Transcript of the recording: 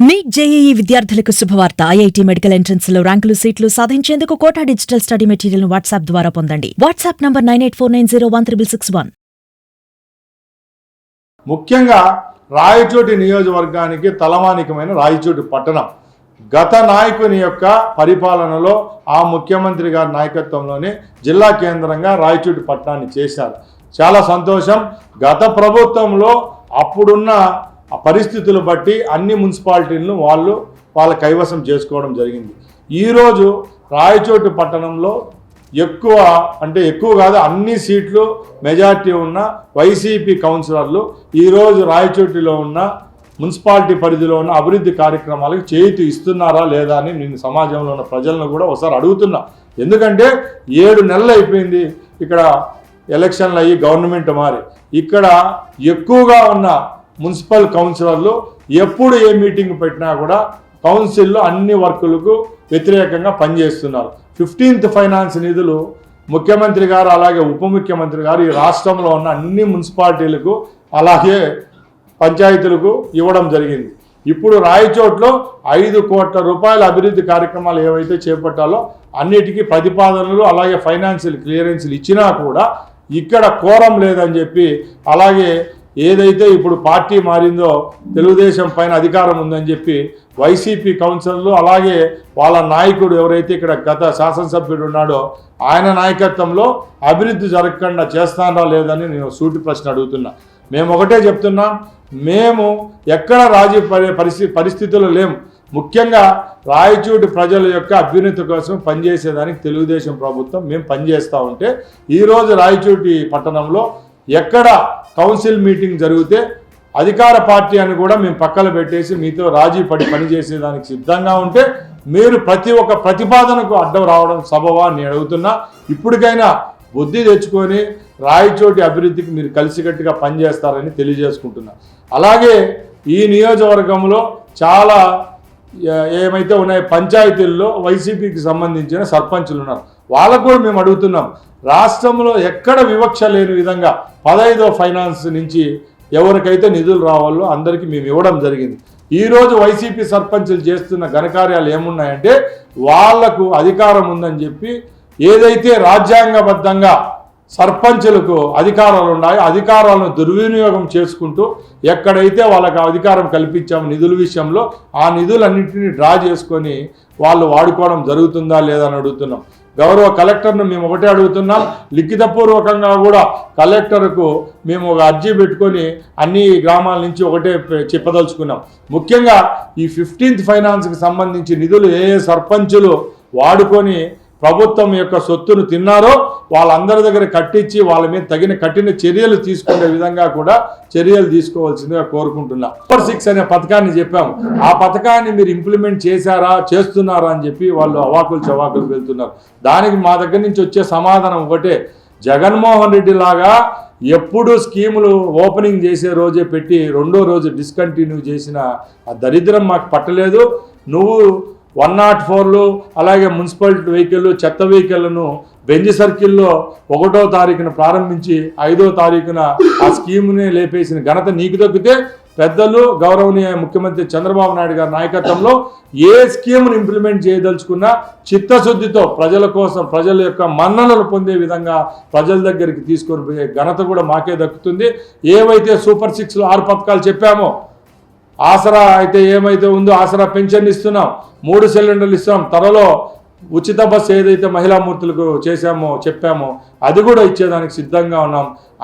Neat JEE విద్యార్థులకు శుభవార్త. IIT medical ఎంట్రన్స్లో ర్యాంకులు సీట్లు సాధించేందుకు Kota digital study material WhatsApp ద్వారా పొందండి. WhatsApp number nine eight four nine zero one triple six one. ముఖ్యంగా రాయచోటి నియోజకవర్గానికి తలమానికమైన రాయచోటి పట్టణం. గత నాయకుని యొక్క పరిపాలనలో ఆ ముఖ్యమంత్రి గారి నాయకత్వంలోనే జిల్లా కేంద్రంగా రాయచోటి పట్టణాన్ని చేశారు. చాలా సంతోషం. గత ప్రభుత్వంలో అప్పుడున్న ఆ పరిస్థితులు బట్టి అన్ని మున్సిపాలిటీలను వాళ్ళు వాళ్ళ కైవసం చేసుకోవడం జరిగింది. ఈరోజు రాయచోటి పట్టణంలో ఎక్కువ అంటే ఎక్కువ కాదు అన్ని సీట్లు మెజార్టీ ఉన్న వైసీపీ కౌన్సిలర్లు ఈరోజు రాయచోటిలో ఉన్న మున్సిపాలిటీ పరిధిలో ఉన్న అభివృద్ధి కార్యక్రమాలకు చేతి ఇస్తున్నారా లేదా అని నేను సమాజంలో ఉన్న ప్రజలను కూడా ఒకసారి అడుగుతున్నా. ఎందుకంటే ఏడు నెలలు అయిపోయింది ఇక్కడ ఎలక్షన్లు అయ్యి గవర్నమెంట్ మారి. ఇక్కడ ఎక్కువగా ఉన్న మున్సిపల్ కౌన్సిలర్లు ఎప్పుడు ఏ మీటింగ్ పెట్టినా కూడా కౌన్సిల్లో అన్ని వర్కులకు వ్యతిరేకంగా పనిచేస్తున్నారు. ఫిఫ్టీన్త్ ఫైనాన్స్ నిధులు ముఖ్యమంత్రి గారు అలాగే ఉప ముఖ్యమంత్రి గారు ఈ రాష్ట్రంలో ఉన్న అన్ని మున్సిపాలిటీలకు అలాగే పంచాయతీలకు ఇవ్వడం జరిగింది. ఇప్పుడు రాయచోట్లో ఐదు కోట్ల రూపాయల అభివృద్ధి కార్యక్రమాలు ఏవైతే చేపట్టాలో అన్నిటికీ ప్రతిపాదనలు అలాగే ఫైనాన్షియల్ క్లియరెన్స్లు ఇచ్చినా కూడా ఇక్కడ కోరం లేదని చెప్పి అలాగే ఏదైతే ఇప్పుడు పార్టీ మారిందో తెలుగుదేశం పైన అధికారం ఉందని చెప్పి వైసీపీ కౌన్సిలర్లు అలాగే వాళ్ళ నాయకుడు ఎవరైతే ఇక్కడ గత శాసనసభ్యుడు ఉన్నాడో ఆయన నాయకత్వంలో అభివృద్ధి జరగకుండా చేస్తానో లేదని నేను సూటి ప్రశ్న అడుగుతున్నా. మేము ఒకటే చెప్తున్నాం మేము ఎక్కడ రాజీ పరి- పరిస్థితి పరిస్థితులు లేము ముఖ్యంగా రాయచూటి ప్రజల యొక్క అభ్యున్నతి కోసం పనిచేసేదానికి తెలుగుదేశం ప్రభుత్వం మేము పనిచేస్తూ ఉంటే ఈరోజు రాయచూటి పట్టణంలో ఎక్కడ కౌన్సిల్ మీటింగ్ జరిగితే అధికార పార్టీ అని కూడా మేము పక్కన పెట్టేసి మీతో రాజీ పడి పనిచేసేదానికి సిద్ధంగా ఉంటే మీరు ప్రతి ఒక్క ప్రతిపాదనకు అడ్డం రావడం సబవా అని నేను అడుగుతున్నా. ఇప్పటికైనా బుద్ధి తెచ్చుకొని రాయచోటి అభివృద్ధికి మీరు కలిసికట్టుగా పనిచేస్తారని తెలియజేసుకుంటున్నా. అలాగే ఈ నియోజకవర్గంలో చాలా ఏమైతే ఉన్నాయో పంచాయతీల్లో వైసీపీకి సంబంధించిన సర్పంచులు ఉన్నారు. వాళ్ళకు కూడా మేము అడుగుతున్నాం. రాష్ట్రంలో ఎక్కడ వివక్ష లేని విధంగా పదహైదో ఫైనాన్స్ నుంచి ఎవరికైతే నిధులు రావాలో అందరికీ మేము ఇవ్వడం జరిగింది. ఈరోజు వైసీపీ సర్పంచులు చేస్తున్న ఘనకార్యాలు ఏమున్నాయంటే వాళ్ళకు అధికారం ఉందని చెప్పి ఏదైతే రాజ్యాంగబద్ధంగా సర్పంచులకు అధికారాలు ఉన్నాయో అధికారాలను దుర్వినియోగం చేసుకుంటూ ఎక్కడైతే వాళ్ళకి అధికారం కల్పించాము నిధుల విషయంలో ఆ నిధులన్నింటినీ డ్రా చేసుకొని వాళ్ళు వాడుకోవడం జరుగుతుందా లేదా అని అడుగుతున్నాం. గౌరవ కలెక్టర్ను మేము ఒకటే అడుగుతున్నాం. లిఖితపూర్వకంగా కూడా కలెక్టర్కు మేము ఒక అర్జీ పెట్టుకొని అన్ని గ్రామాల నుంచి ఒకటే చెప్పదలుచుకున్నాం. ముఖ్యంగా ఈ ఫిఫ్టీన్త్ ఫైనాన్స్కి సంబంధించి నిధులు ఏ సర్పంచులు వాడుకొని ప్రభుత్వం యొక్క సొత్తును తిన్నారో వాళ్ళందరి దగ్గర కట్టించి వాళ్ళ మీద తగిన కఠిన చర్యలు తీసుకునే విధంగా కూడా చర్యలు తీసుకోవాల్సిందిగా కోరుకుంటున్నా. సూపర్ సిక్స్ అనే పథకాన్ని చెప్పాము. ఆ పథకాన్ని మీరు ఇంప్లిమెంట్ చేశారా చేస్తున్నారా అని చెప్పి వాళ్ళు అవాకులు చవాకులు వెళ్తున్నారు. దానికి మా దగ్గర నుంచి వచ్చే సమాధానం ఒకటే. జగన్మోహన్ రెడ్డి లాగా ఎప్పుడు స్కీములు ఓపెనింగ్ చేసే రోజే పెట్టి రెండో రోజు డిస్కంటిన్యూ చేసిన ఆ దరిద్రం మాకు పట్టలేదు. నువ్వు వన్ నాట్ ఫోర్లు అలాగే మున్సిపల్ వెహికల్ చెత్త వెహికల్ను బెంజ్ సర్కిల్లో ఒకటో తారీఖున ప్రారంభించి ఐదో తారీఖున ఆ స్కీమ్ని లేపేసిన ఘనత నీకు దక్కితే పెద్దలు గౌరవనీయ ముఖ్యమంత్రి చంద్రబాబు నాయుడు గారి నాయకత్వంలో ఏ స్కీమ్ను ఇంప్లిమెంట్ చేయదలుచుకున్నా చిత్తశుద్ధితో ప్రజల కోసం ప్రజల యొక్క మన్ననలు పొందే విధంగా ప్రజల దగ్గరికి తీసుకొని ఘనత కూడా మాకే దక్కుతుంది. ఏవైతే సూపర్ సిక్స్లో ఆరు పథకాలు చెప్పామో ఆసరా అయితే ఏమైతే ఉందో ఆసరా పెన్షన్ ఇస్తున్నాం మూడు సిలిండర్లు ఇస్తున్నాం. త్వరలో ఉచిత బస్సు ఏదైతే మహిళామూర్తులకు చేశామో చెప్పామో అది కూడా ఇచ్చేదానికి సిద్ధంగా ఉన్నాం.